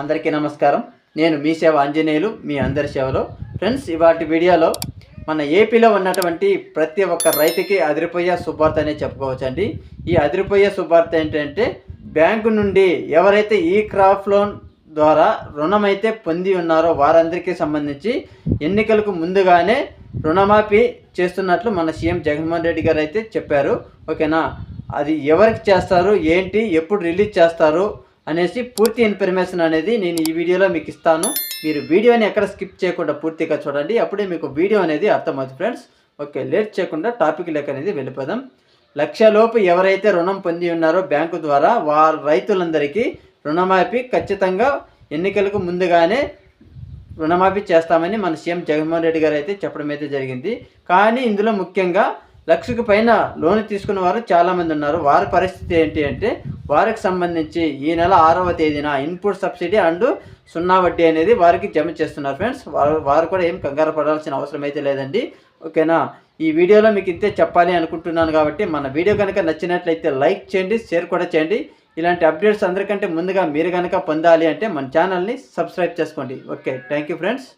అందరికీ నమస్కారం. నేను మీ సేవ ఆంజనేయులు మీ అందరి సేవలో. ఫ్రెండ్స్ ఇవాటి వీడియోలో మన ఏపీలో ఉన్నటువంటి ప్రతి ఒక్క రైతుకి అదిరిపోయే శుభార్త అనే చెప్పుకోవచ్చండి. ఈ అదిరిపోయే శుభార్త ఏంటంటే బ్యాంకు నుండి ఎవరైతే ఈ క్రాప్ లోన్ ద్వారా రుణం అయితే పొంది ఉన్నారో వారందరికీ సంబంధించి ఎన్నికలకు ముందుగానే రుణమాఫీ చేస్తున్నట్లు మన సీఎం జగన్మోహన్ రెడ్డి గారు అయితే చెప్పారు. ఓకేనా? అది ఎవరికి చేస్తారు? ఏంటి? ఎప్పుడు రిలీజ్ చేస్తారు? అనేసి పూర్తి ఇన్ఫర్మేషన్ అనేది నేను ఈ వీడియోలో మీకు ఇస్తాను. మీరు వీడియోని ఎక్కడ స్కిప్ చేయకుండా పూర్తిగా చూడండి. అప్పుడే మీకు వీడియో అనేది అర్థమవుతుంది ఫ్రెండ్స్. ఓకే లేట్ చేయకుండా టాపిక్ లెక్క అనేది వెళ్ళిపోదాం. లక్షలోపు ఎవరైతే రుణం పొంది ఉన్నారో బ్యాంకు ద్వారా వారు రైతులందరికీ రుణమాఫీ ఖచ్చితంగా ఎన్నికలకు ముందుగానే రుణమాఫీ చేస్తామని మన సీఎం జగన్మోహన్ రెడ్డి గారు అయితే చెప్పడం అయితే జరిగింది. కానీ ఇందులో ముఖ్యంగా లక్షకు పైన లోన్ తీసుకున్న వారు చాలామంది ఉన్నారు. వారి పరిస్థితి ఏంటి అంటే వారికి సంబంధించి ఈ నెల ఆరవ తేదీన ఇన్పుట్ సబ్సిడీ అండ్ సున్నా వడ్డీ అనేది వారికి జమ చేస్తున్నారు ఫ్రెండ్స్. వారు వారు కూడా ఏం కంగారు పడాల్సిన అవసరం అయితే లేదండి. ఓకేనా? ఈ వీడియోలో మీకు ఇంతే చెప్పాలి అనుకుంటున్నాను కాబట్టి మన వీడియో కనుక నచ్చినట్లయితే లైక్ చేయండి షేర్ కూడా చేయండి. ఇలాంటి అప్డేట్స్ అందరికంటే ముందుగా మీరు కనుక పొందాలి అంటే మన ఛానల్ని సబ్స్క్రైబ్ చేసుకోండి. Okay thank you friends.